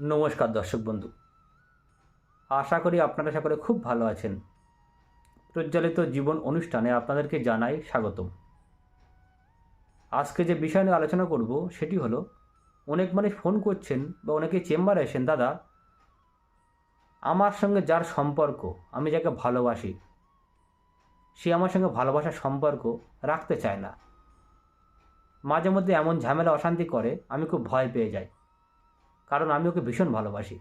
নমস্কার দর্শক বন্ধু। আশা করি আপনারা সকলে খুব ভালো আছেন। প্রজ্বলিত জীবন অনুষ্ঠানে আপনাদেরকে জানাই স্বাগতম। আজকে যে বিষয় নিয়ে আলোচনা করব, সেটি হলো, অনেক মানুষ ফোন করছেন বা অনেকে চেম্বারে আসেন দাদা, আমার সঙ্গে যার সম্পর্ক, আমি যাকে ভালোবাসি, সে আমার সঙ্গে ভালোবাসার সম্পর্ক রাখতে চায় না। মাঝে মধ্যে এমন ঝামেলা, অশান্তি করে, আমি খুব ভয় পেয়ে যাই। কারণ আমি ওকে ভীষণ ভালোবাসি।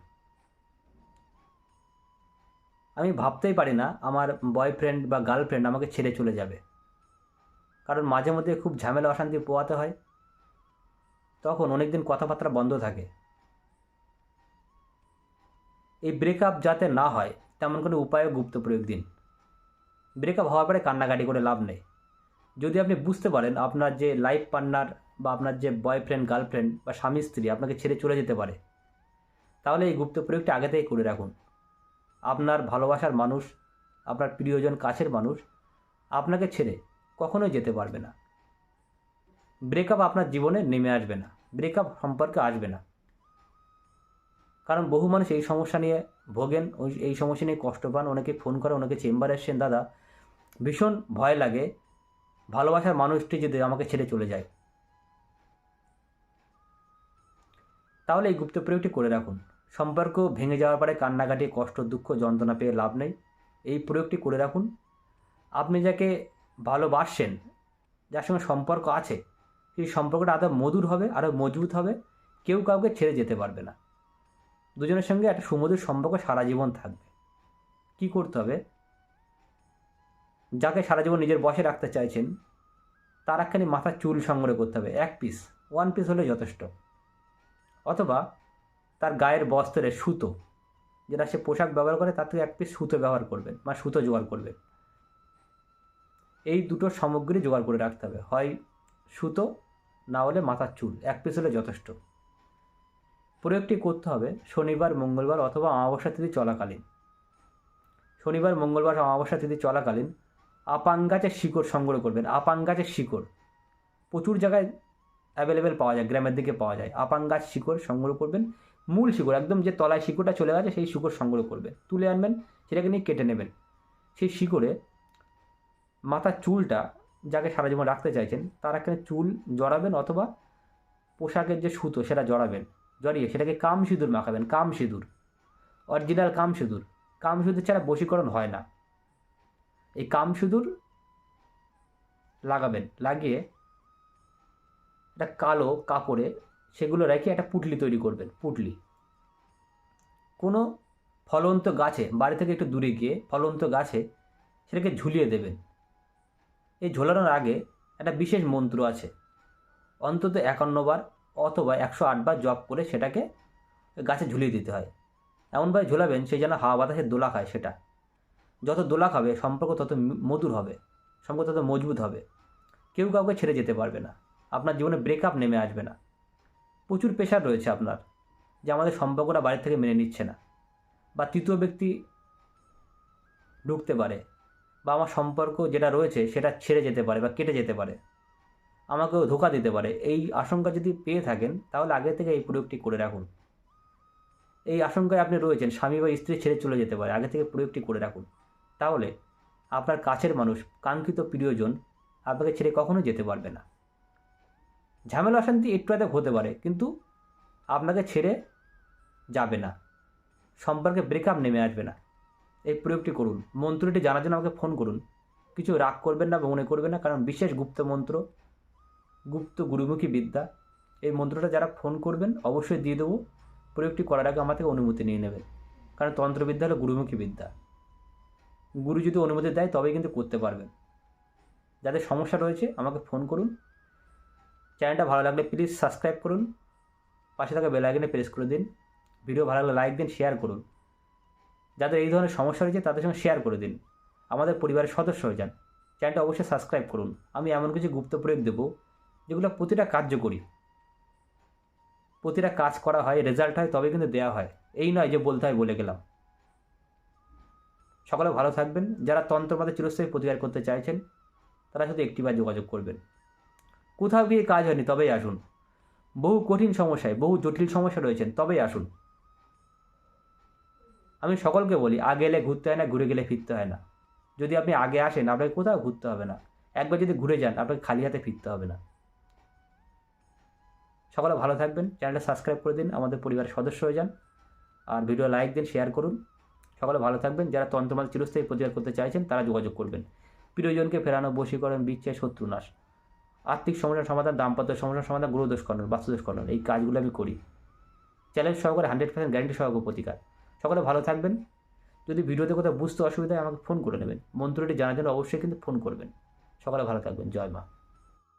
আমি ভাবতেই পারি না আমার বয়ফ্রেন্ড বা গার্লফ্রেন্ড আমাকে ছেড়ে চলে যাবে। কারণ মাঝে মধ্যে খুব ঝামেলা, অশান্তি পোয়াতে হয়। তখন অনেক দিন কথাবার্তা বন্ধ থাকে। এই ব্রেকআপ যাতে না হয়, তেমন কোনো উপায়ও গুপ্ত প্রয়োগ দিন। ব্রেকআপ হওয়ার পরে কান্নাকাটি করে লাভ নেই। যদি আপনি বুঝতে পারেন আপনার যে লাইফ পার্টনার বা আপনার যে বয়ফ্রেন্ড গার্লফ্রেন্ড বা স্বামী, স্ত্রী আপনাকে ছেড়ে চলে যেতে পারে। তাহলে এই গুপ্ত প্রয়োগটা আগে থেকেই করে রাখুন। আপনার ভালোবাসার মানুষ, আপনার প্রিয়জন, কাছের মানুষ আপনাকে ছেড়ে কখনোই যেতে পারবে না। ব্রেকআপ আপনার জীবনে নেমে আসবে না। ব্রেকআপ সম্পর্কে আসবে না। কারণ বহু মানুষ এই সমস্যা নিয়ে ভোগেন ওই এই সমস্যা নিয়ে কষ্ট পান, অনেকে ফোন করে, অনেকে চেম্বারে এসছেন দাদা, ভীষণ ভয় লাগে। ভালোবাসার মানুষটি যদি আমাকে ছেড়ে চলে যায়। তাহলে এই গুপ্ত প্রয়োগটি করে রাখুন। সম্পর্ক ভেঙে যাওয়ার পরে কান্নাকাটি কষ্ট, দুঃখ, যন্ত্রণা পেয়ে লাভ নেই। এই প্রয়োগটি করে রাখুন। আপনি যাকে ভালোবাসছেন যার সঙ্গে সম্পর্ক আছে, সেই সম্পর্কটা আরও মধুর হবে, আরও মজবুত হবে, কেউ কাউকে ছেড়ে যেতে পারবে না। দুজনের সঙ্গে একটা সুমধুর সম্পর্ক সারা জীবন থাকবে। কি করতে হবে? যাকে সারা জীবন নিজের বসে রাখতে চাইছেন, তার একখানি মাথার চুল সংগ্রহ করতে হবে, এক পিস ওয়ান পিস হলে যথেষ্ট। অথবা তার গায়ের বস্ত্রের সুতো, যেটা সে পোশাক ব্যবহার করে, তার থেকে এক পিস সুতো ব্যবহার করবেন বা সুতো জোগাড় করবেন। এই দুটো সামগ্রী জোগাড় করে রাখতে হবে। হয় সুতো, না হলে মাথার চুল, এক পিস হলে যথেষ্ট। প্রয়োগটি করতে হবে শনিবার, মঙ্গলবার অথবা অমাবস্যা তিথি চলাকালীন। শনিবার, মঙ্গলবার, অমাবস্যা তিথি চলাকালীন আপাং গাছের শিকড় সংগ্রহ করবেন। আপাং গাছের শিকড় প্রচুর জায়গায় অ্যাভেলেবেল পাওয়া যায়, গ্রামের দিকে পাওয়া যায়। আপাং গাছ শিকড় সংগ্রহ করবেন, মূল শিকড়, একদম যে তলায় শিকড়টা চলে গেছে, সেই শিকড় সংগ্রহ করবেন। তুলে আনবেন, সেটাকে নিয়ে কেটে নেবেন। সেই শিকড়ে মাথার চুলটা, যাকে সারা জীবন রাখতে চাইছেন, তার এখানে চুল জড়াবেন অথবা পোশাকের যে সুতো, সেটা জড়াবেন। জড়িয়ে সেটাকে কাম সিঁদুর মাখাবেন, কাম সিঁদুর। অরিজিনাল কাম সিঁদুর। কাম সিঁদুর ছাড়া বশীকরণ হয় না। এই কাম সিঁদুর লাগাবেন, লাগিয়ে একটা কালো কাপড়ে সেগুলো রেখে একটা পুটলি তৈরি করবেন, পুটলি। কোনো ফলন্ত গাছে, বাড়ি থেকে একটু দূরে গিয়ে ফলন্ত গাছে সেটাকে ঝুলিয়ে দেবেন। এই ঝোলানোর আগে একটা বিশেষ মন্ত্র আছে। অন্তত একান্নবার অথবা একশো আটবার জপ করে সেটাকে গাছে ঝুলিয়ে দিতে হয়। এমনভাবে ঝোলাবেন সেই যেন হাওয়া বাতাসে দোলা খায় সেটা। যত দোলা খাবে, সম্পর্ক তত মধুর হবে, সম্পর্ক তত মজবুত হবে। কেউ কাউকে ছেড়ে যেতে পারবে না। আপনার জীবনে ব্রেকআপ নেমে আসবে না। প্রচুর প্রেশার রয়েছে আপনার, যে আমাদের সম্পর্কটা বাড়ি থেকে মেনে নিচ্ছে না। বা তৃতীয় ব্যক্তি ঢুকতে পারে, বা আমার সম্পর্ক যেটা রয়েছে সেটা ছেড়ে যেতে পারে বা কেটে যেতে পারে, আমাকেও ধোকা দিতে পারে। এই আশঙ্কা যদি পেয়ে থাকেন, তাহলে আগে থেকে এই প্রয়োগটি করে রাখুন। এই আশঙ্কায় আপনি রয়েছেন, স্বামী বা স্ত্রী ছেড়ে চলে যেতে পারে, আগে থেকে প্রয়োগটি করে রাখুন। তাহলে আপনার কাছের মানুষ, কাঙ্ক্ষিত প্রিয়জন আপনাকে ছেড়ে কখনো যেতে পারবে না। ঝামেলা অশান্তি একটু আধে হতে পারে, কিন্তু আপনাকে ছেড়ে যাবে না। সম্পর্কে ব্রেকআপ নেমে আসবে না। এই প্রয়োগটি করুন। মন্ত্রটি জানার জন্য আমাকে ফোন করুন। কিছু রাগ করবেন না মনে করবেন না, কারণ বিশেষ গুপ্ত মন্ত্র, গুপ্ত গুরুমুখী বিদ্যা, এই মন্ত্রটা যারা ফোন করবেন অবশ্যই দিয়ে দেবো। প্রয়োগটি করার আগে আমার থেকে অনুমতি নিয়ে নেবেন। কারণ তন্ত্রবিদ্যা হলো গুরুমুখী বিদ্যা। গুরু যদি অনুমতি দেয়, তবেই কিন্তু করতে পারবেন। যাদের সমস্যা রয়েছে, আমাকে ফোন করুন। চ্যানেলটা ভালো লাগলে প্লিজ সাবস্ক্রাইব করুন। পাশে থাকা বেল আইকনে প্রেস করে দিন। ভিডিও ভালো লাগলে লাইক দিন শেয়ার করুন। যাদের এই ধরনের সমস্যা রয়েছে, তাদের সঙ্গে শেয়ার করে দিন। আমাদের পরিবারের সদস্য হয়ে যান। চ্যানেলটা অবশ্যই সাবস্ক্রাইব করুন। আমি এমন কিছু গুপ্ত প্রয়োগ দেবো, যেগুলো প্রতিটা কার্যকরী। প্রতিটা কাজ করা হয় রেজাল্ট হয় তবে কিন্তু দেওয়া হয়। এই নয় যে বলতে হয়, বলে গেলাম। সকলে ভালো থাকবেন। যারা তন্ত্রপাতে চিরস্থায়ী প্রতিকার করতে চাইছেন, তারা শুধু একটিবার যোগাযোগ করবেন। কোথাও গিয়ে কাজ হয়নি, তবেই আসুন। বহু কঠিন সমস্যায়, বহু জটিল সমস্যা রয়েছেন, তবেই আসুন। আমি সকলকে বলি, আগে এলে ঘুরতে হয় না, ঘুরে গেলে ফিরতে হয় না। যদি আপনি আগে আসেন, আপনাকে কোথাও ঘুরতে হবে না। একবার যদি ঘুরে যান, আপনাকে খালি হাতে ফিরতে হবে না। সকলে ভালো থাকবেন, চ্যানেলটা সাবস্ক্রাইব করে দিন, আমাদের পরিবারের সদস্য হয়ে যান। আর ভিডিও লাইক দিন, শেয়ার করুন। সকলে ভালো থাকবেন, যারা তন্ত্রমাল চিরস্থায়ী প্রতিকার করতে চাইছেন, তারা যোগাযোগ করবেন। প্রিয়জনকে ফেরানো, বশীকরণ, বিচ্ছেদ, শত্রুনাশ। আর্থিক সমস্যার সমাধান, দাম্পত্য সমস্যার সমাধান গ্রহদোষ খণ্ডন বাস্তুদোষ খণ্ডন এই কাজগুলো আমি করি। চ্যালেঞ্জ সহকারে হান্ড্রেড পার্সেন্ট গ্যারেন্টি সহকারে প্রতিকার। সকলে ভালো থাকবেন। যদি ভিডিওতে কোথাও বুঝতে অসুবিধা আমাকে ফোন করে নেবেন। মন্ত্রটি জানার জন্য অবশ্যই কিন্তু ফোন করবেন। সকলে ভালো থাকবেন। জয় মা।